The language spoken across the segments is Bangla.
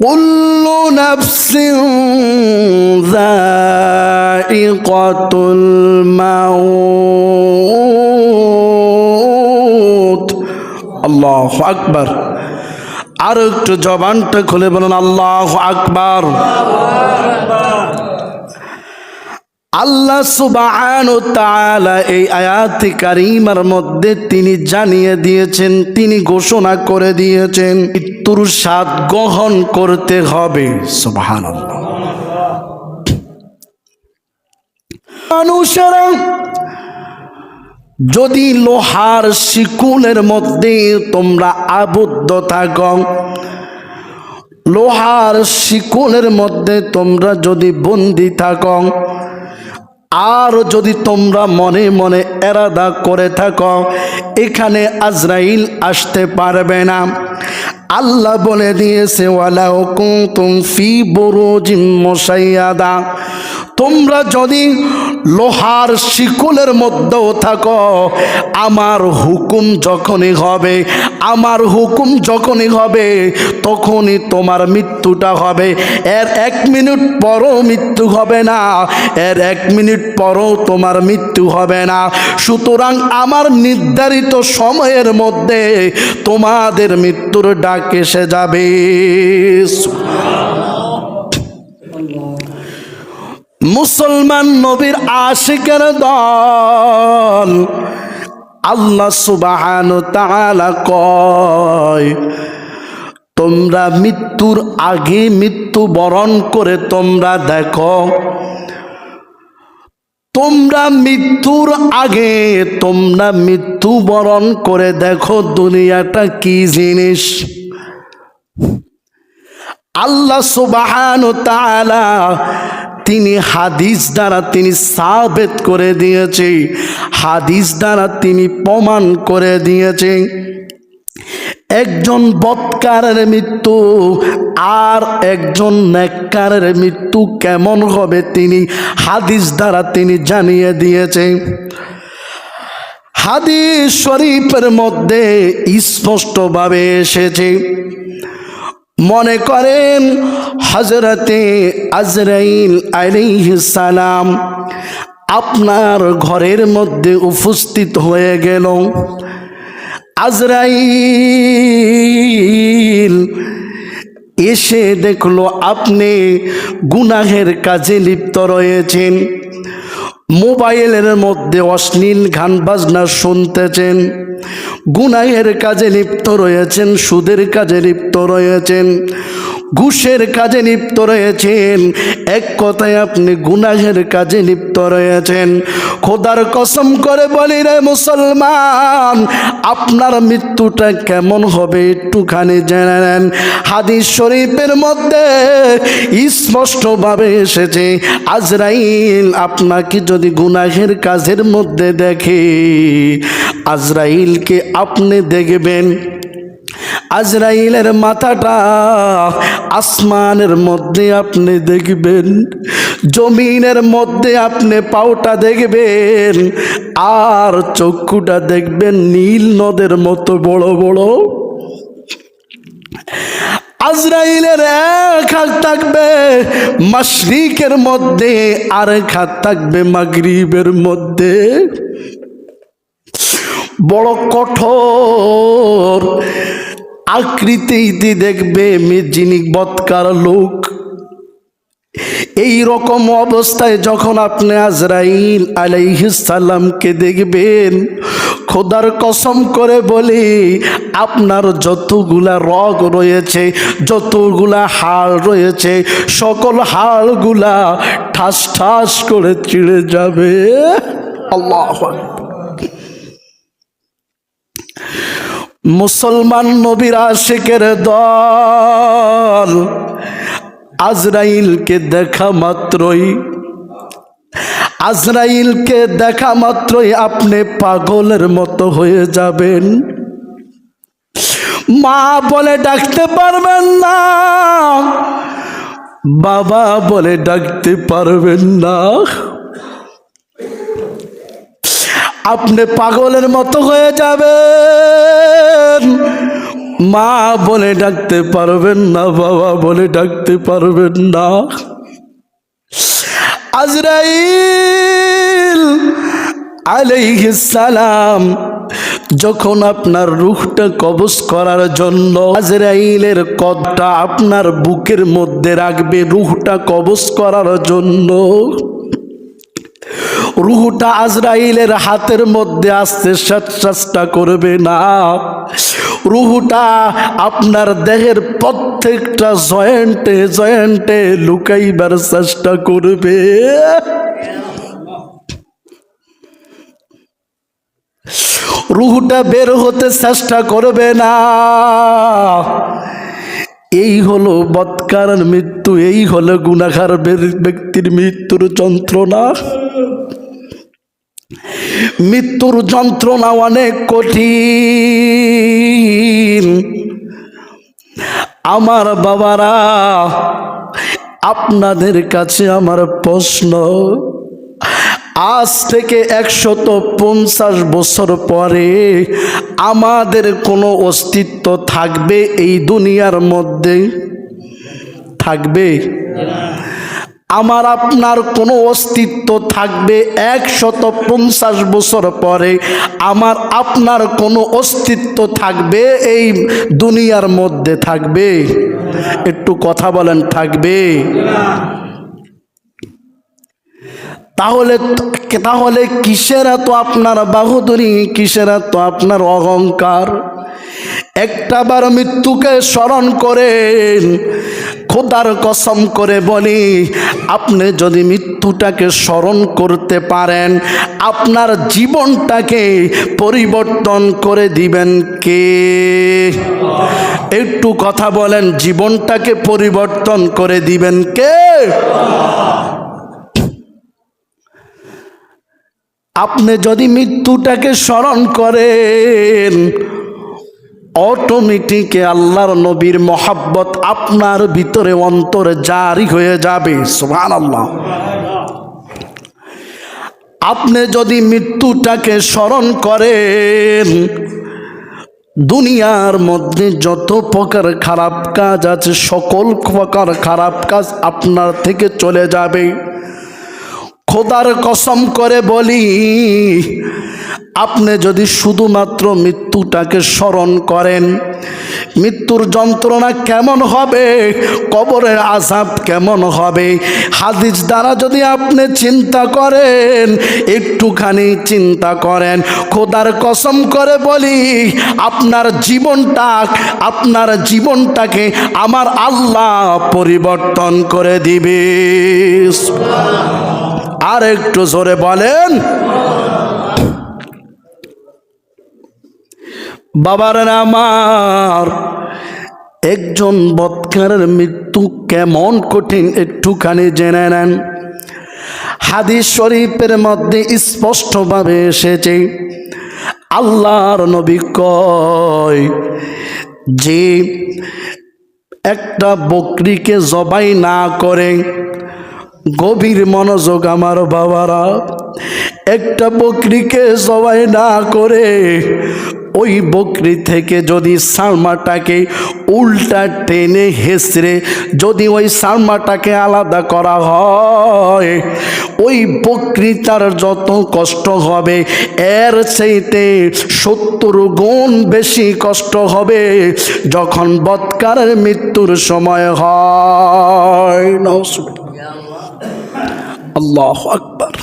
كل نفس ذائقة الموت الله أكبر আর একটু জবানটা খুলে বলুন আল্লাহ আকবার আল্লাহ সুবাহান এই আয়াতি কারিমার মধ্যে তিনি জানিয়ে দিয়েছেন তিনি ঘোষণা করে দিয়েছেন মৃত্যুর স্বাদ গ্রহণ করতে হবে। সুবাহান মানুষেরা যদি লোহার শিকুলের মধ্যে তোমরা আবদ্ধ থাকো, লোহার শিকুলের মধ্যে তোমরা যদি বন্দি থাকো আর যদি তোমরা মনে মনে এরাদা করে থাকো, এখানে আজরাইল আসতে পারবে না। আল্লাহ বলে দিয়েছে ওয়ালা হুকুম তুম ফি বড় মুসাইয়াদা তোমরা যদি লোহার শিকলের মধ্যেও থাকো, আমার হুকুম যখনই হবে, আমার হুকুম যখনই হবে, তখনই তোমার মৃত্যুটা হবে। এর এক মিনিট পরও মৃত্যু হবে না, এর এক মিনিট পরও তোমার মৃত্যু হবে না। সুতরাং আমার নির্ধারিত সময়ের মধ্যে তোমাদের মৃত্যুর ডাক এসে যাবে। মুসলমান নবীর আশিকের দল। আল্লাহ সুবাহান তাআলা কয়, তোমরা মৃত্যুর আগে মৃত্যু বরণ করে তোমরা দেখো, তোমরা মৃত্যুর আগে তোমরা মৃত্যু বরণ করে দেখো দুনিয়াটা কি জিনিস? আল্লাহ সুবাহান তাআলা তিনি হাদিস দ্বারা তিনি সাবেত করে দিয়েছে। হাদিস দ্বারা তিনি প্রমাণ করে দিয়েছে। একজন বৎকারের মৃত্যু আর একজন নেককারের মৃত্যু কেমন হবে তিনি হাদিস দ্বারা তিনি জানিয়ে দিয়েছে। হাদিস শরীফের মধ্যে স্পষ্টভাবে এসেছে মনে করেন হজরতে আজরাইল সালাম আপনার ঘরের মধ্যে উপস্থিত হয়ে গেল। আজরাইল এসে দেখল আপনি গুনাহের কাজে লিপ্ত রয়েছেন। মোবাইলের মধ্যে অশ্লীল গান বাজনা শুনতেছেন। গুনাহের কাজে লিপ্ত রয়েছেন সুদের কাজে লিপ্ত রয়েছেন। ঘুষের কাজে লিপ্ত রয়েছেন। এক কথায় আপনি গুনাহের কাজে লিপ্ত রয়েছেন। খোদার কসম করে বলি রে মুসলমান, আপনার মৃত্যুটা কেমন হবে একটুখানি জেনে নেন। হাদিস শরীফের মধ্যে স্পষ্টভাবে এসেছে, আজরাইল আপনাকে যদি গুনাহের কাজের মধ্যে দেখে, আজরাইলকে আপনি দেখবেন। আজরাইলের মাথাটা আসমানের মধ্যে আপনি দেখবেন, জমিনের মধ্যে আপনি পাওটা দেখবেন, আর চক্ষুটা দেখবেন নীল নদের মতো বড় বড়। আজরাইলের এক হাত থাকবে মাশরিকের মধ্যে আর এক হাত থাকবে মাগরিবের মধ্যে। বড় কঠোর আকৃতিতে দেখবে মেজিনিক বৎকার লোক। এই রকম অবস্থায় যখন আপনি আজরাইল আলাইহিসাল্লামকে দেখবেন, খোদার কসম করে বলি, আপনার যতগুলা রগ রয়েছে, যতগুলা হাড় রয়েছে, সকল হাড়গুলা ঠাস ঠাস করে চিড়ে যাবে। আল্লাহ মুসলমান নবীর আশেকের দল। আজরাইলকে দেখা মাত্রই, আজরাইলকে দেখা মাত্রই আপনি পাগলের মতো হয়ে যাবেন। মা বলে ডাকতে পারবেন না, বাবা বলে ডাকতে পারবেন না। আপনি পাগলের মতো হয়ে যাবেন। মা বলে ডাকতে পারবেন না, বাবা বলে ডাকতে পারবেন না। আজরাইল সালাম যখন আপনার রুহটা কবজ করার জন্য আজরাইলের কদটা আপনার বুকের মধ্যে রাখবে রুহটা কবজ করার জন্য রুহটা আজরাইলের হাতের মধ্যে আসতে চেষ্টা করবে না। রুহুটা আপনার দেহের প্রত্যেকটা জয়েন্টে জয়েন্টে লুকাইবার চেষ্টা করবে। রুহুটা বের হতে চেষ্টা করবে না। এই হলো বৎকারের মৃত্যু, এই হলো গুণাখার ব্যক্তির মৃত্যুর যন্ত্রণা। মৃত্যুর যন্ত্রণা অনেক কঠিন। আমার বাবারা, আপনাদের কাছে আমার প্রশ্ন, আজ থেকে একশত পঞ্চাশ বছর পরে আমাদের কোনো অস্তিত্ব থাকবে এই দুনিয়ার মধ্যে? থাকবে? আমার আপনার কোনো অস্তিত্ব থাকবে একশত পঞ্চাশ বছর পরে। আমার আপনার কোনো অস্তিত্ব থাকবে এই দুনিয়ার মধ্যে থাকবে। একটু কথা বলেন, থাকবে। তাহলে তাহলে কিসের এত আপনার বাহুদুরি? কিসের এত আপনার অহংকার? একটাবার মৃত্যুকে স্মরণ করেন খোদার কসম করে বলি, আপনি যদি মৃত্যুটাকে স্মরণ করতে পারেন, আপনার জীবনটাকে পরিবর্তন করে দিবেন কে? একটু কথা বলেন, জীবনটাকে পরিবর্তন করে দিবেন কে? আপনি যদি মৃত্যুটাকে স্মরণ করেন অটোমেটিক আল্লাহর নবীর মহাব্বত আপনার ভিতরে অন্তরে জারি হয়ে যাবে। সুহান আল্লাহ আপনি যদি মৃত্যুটাকে স্মরণ করেন, দুনিয়ার মধ্যে যত প্রকার খারাপ কাজ আছে, সকল প্রকার খারাপ কাজ আপনার থেকে চলে যাবে। খোদার কসম করে বলি আপনি যদি শুধুমাত্র মৃত্যুটাকে স্মরণ করেন, মৃত্যুর যন্ত্রণা কেমন হবে, কবরের আজাব কেমন হবে, হাদিস দ্বারা যদি আপনি চিন্তা করেন, একটুখানি চিন্তা করেন, খোদার কসম করে বলি, আপনার জীবনটা, আপনার জীবনটাকে আমার আল্লাহ পরিবর্তন করে দিবে। আর একটু জোরে বলেন বাবার আমার। একজন বৎকারের মৃত্যু কেমন কঠিন একটুখানি জেনে নেন। হাদিস শরীফের মধ্যে স্পষ্টভাবে এসেছে, আল্লাহর নবী কয় যে, একটা বকরিকে জবাই না করে গভীর মনোযোগ আমার বাবারা, একটা বকরিকে জবাই না করে ওই বকরি থেকে যদি সালমাটাকে উল্টা টেনে হেসড়ে যদি ওই সালমাটাকে আলাদা করা হয়, ওই বকরিটার যত কষ্ট হবে, এর সেইতে সত্তর গুণ বেশি কষ্ট হবে যখন বৎকারের মৃত্যুর সময় হয়। আল্লাহ আকবার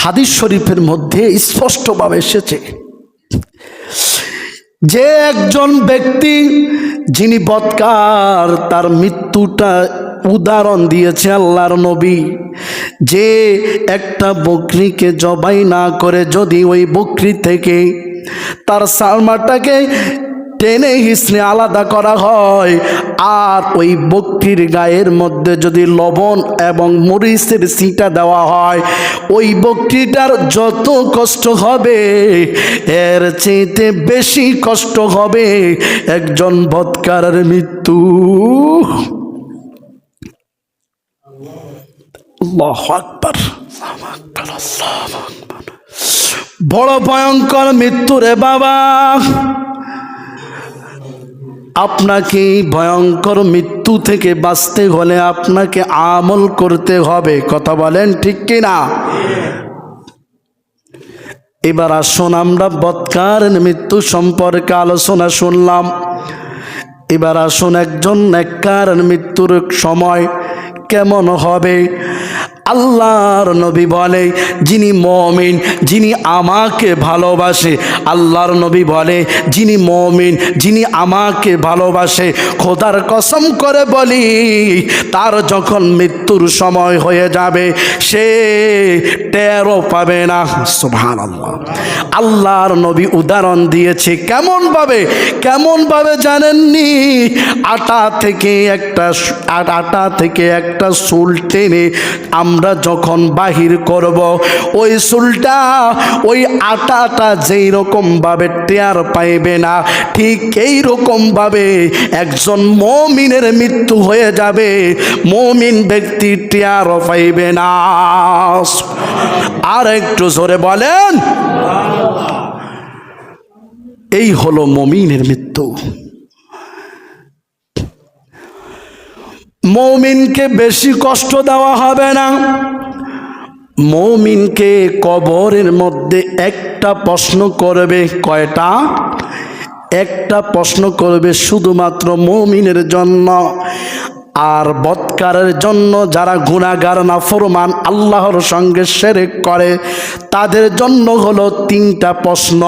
হাদিস শরীফের মধ্যে স্পষ্টভাবে এসেছে যে একজন ব্যক্তি যিনি বৎকার তার মৃত্যুটা উদাহরণ দিয়েছে আল্লাহর নবী, যে একটা বকরিকে জবাই না করে যদি ওই বকরি থেকে তার সালমাটাকে টেনে হিসনে আলাদা করা হয়। আর ওই বকরির গায়ের মধ্যে যদি লবণ এবং মরিচের সিটা দেওয়া হয়, ওই বকরিটার যত কষ্ট হবে, এর চেয়েতে বেশি কষ্ট হবে একজন বৎকারের মৃত্যু। বড় ভয়ঙ্কর মৃত্যু রে বাবা। আপনাকে ভয়ঙ্কর মৃত্যু থেকে বাঁচতে হলে আপনাকে আমল করতে হবে। কথা বলেন ঠিক কিনা? এবার আসুন আমরা বৎকার মৃত্যু সম্পর্কে আলোচনা শুনলাম। এবার আসুন একজন নেককার মৃত্যুর সময় কেমন হবে? আল্লাহর নবী বলে, যিনি মমিন, যিনি আমাকে ভালোবাসে। আল্লাহর নবী বলে, যিনি মমিন, যিনি আমাকে ভালোবাসে। খোদার কসম করে বলি, তার যখন মৃত্যুর সময় হয়ে যাবে, সে টেরও পাবে না। সুভান আল্লাহ আল্লাহর নবী উদাহরণ দিয়েছে কেমন ভাবে কেমন ভাবে জানেননি? আটা থেকে একটা আটা থেকে একটা সুল টেনে আমরা যখন বাহির করব, ওই সুলটা ওই আটাটা যেই রকম ভাবে টেয়ার পাইবে না, ঠিক এই রকম ভাবে একজন মমিনের মৃত্যু হয়ে যাবে। মমিন ব্যক্তি টেয়ার পাইবে না। আর একটু জোরে বলেন, এই হলো মমিনের মৃত্যু। মৌমিনকে বেশি কষ্ট দেওয়া হবে না। মৌমিনকে কবরের মধ্যে একটা প্রশ্ন করবে কয়টা? একটা প্রশ্ন করবে শুধুমাত্র মৌমিনের জন্য আর বৎকারের জন্য যারা গুণাগার না ফরমান আল্লাহর সঙ্গে সেরেক করে, তাদের জন্য হলো তিনটা প্রশ্ন।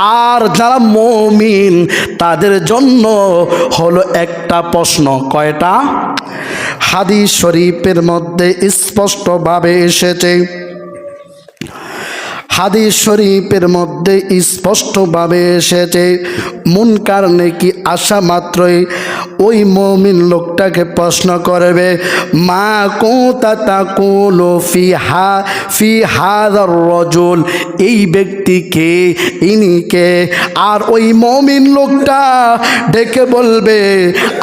আর যারা মমিন, তাদের জন্য হলো একটা প্রশ্ন। কয়টা? হাদি শরীফের মধ্যে স্পষ্টভাবে এসেছে। হাদি শরীফের মধ্যে স্পষ্টভাবে এসেছে মুনকার নাকি আসা মাত্রই ওই মমিন লোকটাকে প্রশ্ন করবে, মা কোতা তা কোলো ফি হা ফি হাদার রজুল এই ব্যক্তিকে ইনিকে আর ওই মমিন লোকটা ডেকে বলবে,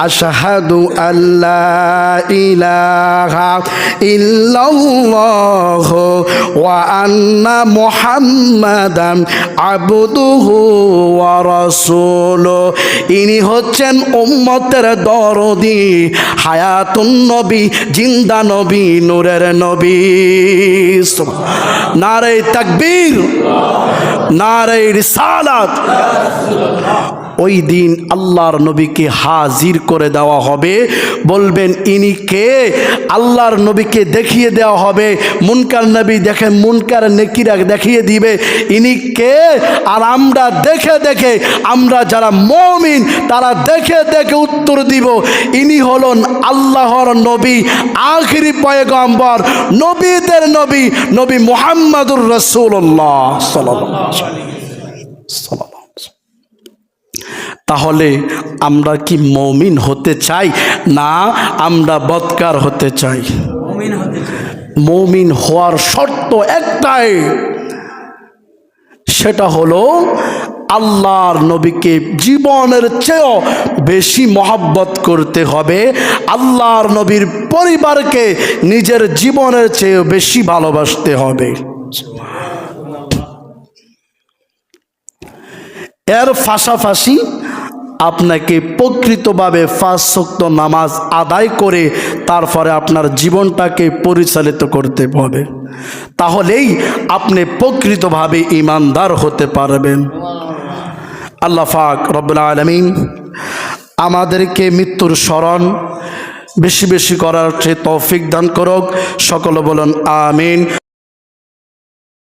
আশাহাদু আল্লাহ ইলাহা ইল্লাল্লাহ ওয়া আন্না মুহাম্মাদান আবদুহু ওয়া রাসূলু ইনি হচ্ছেন উম্মতের দরদি হায়াতুন নবী জিন্দা নবী নূরের নবী। নারে তাকবীর নারে রিসালাত। ওই দিন আল্লাহর নবীকে হাজির করে দেওয়া হবে। বলবেন, ইনি কে? আল্লাহর নবীকে দেখিয়ে দেওয়া হবে। মুনকার নবী দেখে, মুনকার নেকিরা দেখিয়ে দিবে, ইনি কে? আর আমরা দেখে দেখে, আমরা যারা মমিন, তারা দেখে দেখে উত্তর দিব, ইনি হলেন আল্লাহর নবী, আখিরি পয়গম্বর, নবীদের নবী নবী মুহাম্মাদুর রসুল্লাহ সাল্লাল্লাহু সাল্লাল্লাহু তাহলে আমরা কি মমিন হতে চাই? না আমরা বৎকার হতে চাই। মমিন হওয়ার শর্ত একটাই। সেটা হলো আল্লাহর নবীকে জীবনের চেয়েও বেশি মহাব্বত করতে হবে। আল্লাহর নবীর পরিবারকে নিজের জীবনের চেয়েও বেশি ভালোবাসতে হবে। এর পাশাপাশি আপনাকে প্রকৃতভাবে ফাঁস শক্ত নামাজ আদায় করে তারপরে আপনার জীবনটাকে পরিচালিত করতে হবে। তাহলেই আপনি প্রকৃতভাবে ইমানদার হতে পারবেন। আল্লাহ পাক রব্বুল আলমিন আমাদেরকে মৃত্যুর স্মরণ বেশি বেশি করার সে তৌফিক দান করুক। সকলে বলুন, আমিন।